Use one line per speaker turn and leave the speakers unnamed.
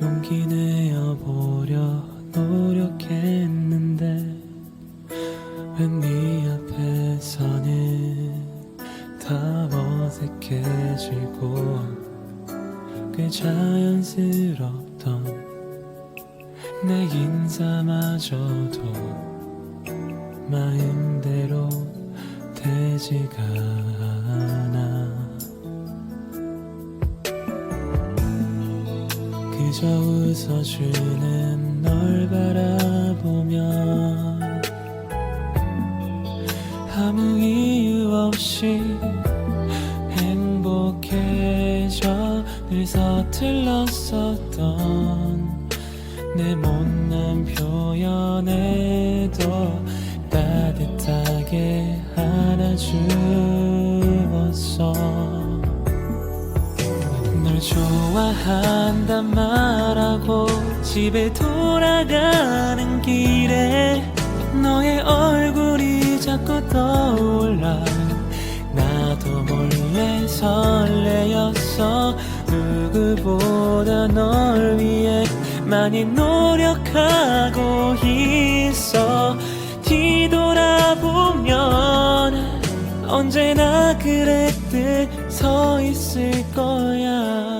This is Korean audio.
용기 내어 보려 노력했는데 왜네 앞에서는 다 어색해지고 꽤 자연스럽던 내 인사마저도 마음대로 되지가 그저 웃어주는 널 바라보면 아무 이유 없이 행복해져 늘 서툴렀었던 내 못난 표현에도 따뜻하게 안아주었어 널 좋아한단 말하고 집에 돌아가는 길에 너의 얼굴이 자꾸 떠올라. 나도 몰래 설레었어. 누구보다 널 위해 많이 노력하고 있어 언제나 그랬듯 서 있을 거야